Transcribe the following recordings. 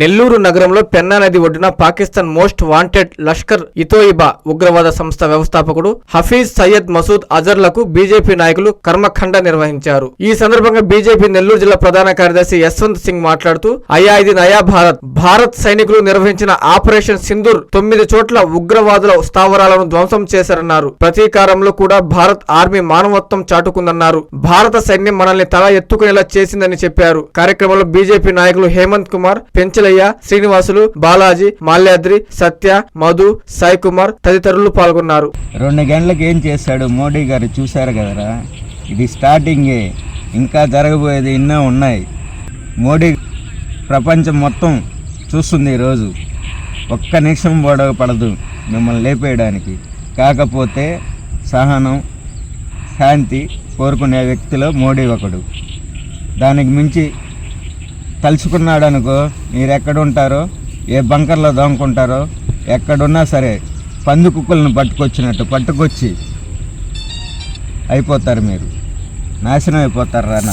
నెల్లూరు నగరంలో పెన్నా నది ఒడ్డున పాకిస్తాన్ మోస్ట్ వాంటెడ్ లష్కర్ ఇతోయిబా ఉగ్రవాద సంస్థ వ్యవస్థాపకుడు హఫీజ్ సయ్యద్ మసూద్ అజర్లకు బీజేపీ నాయకులు కర్మఖండ నిర్వహించారు. ఈ సందర్భంగా బీజేపీ నెల్లూరు జిల్లా ప్రధాన కార్యదర్శి యశ్వంత్ సింగ్ మాట్లాడుతూ అయ్యా ఇది నయా భారత్ భారత్ సైనికులు నిర్వహించిన ఆపరేషన్ సింధూర్ తొమ్మిది చోట్ల ఉగ్రవాదుల స్థావరాలను ధ్వంసం చేశారన్నారు. ప్రతీకారంలో కూడా భారత్ ఆర్మీ మానవత్వం చాటుకుందన్నారు. భారత సైన్యం మనల్ని తల ఎత్తుకునేలా చేసిందని చెప్పారు. కార్యక్రమంలో బీజేపీ నాయకులు హేమంత్ కుమార్ పెంచలయ్య శ్రీనివాసులు బాలాజీ మాల్యాద్రి సత్య మధు సాయి కుమార్ తదితరులు పాల్గొన్నారు. రెండు గంటలకు ఏం చేశాడు మోడీ గారు చూశారు కదరా? ఇది స్టార్టింగే. ఇంకా జరగబోయేది ఎన్నో ఉన్నాయి. మోడీ ప్రపంచం మొత్తం చూస్తుంది ఈరోజు. ఒక్క నిమిషం గొడవ పడదు మిమ్మల్ని లేపేయడానికి. కాకపోతే సహనం శాంతి కోరుకునే వ్యక్తిలో మోడీ ఒకడు. దానికి మించి తలుచుకున్నాడు అనుకో మీరు ఎక్కడుంటారో ఏ బంకర్లో దోముకుంటారో ఎక్కడున్నా సరే పంది కుక్కలను పట్టుకొచ్చినట్టు పట్టుకొచ్చి అయిపోతారు మీరు. నాశనం అయిపోతారు రానా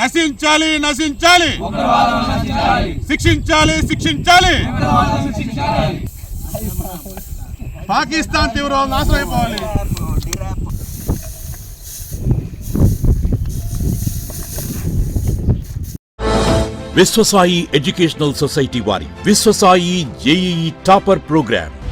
నశించాలి నశించాలి. శిక్షించాలి శిక్షించాలి. పాకిస్తాన్ తీవ్రవాదం నాశనం అయిపోవాలి. విశ్వసాయి ఎడ్యుకేషనల్ సొసైటీ వారి Vishwasai JEE topper programme.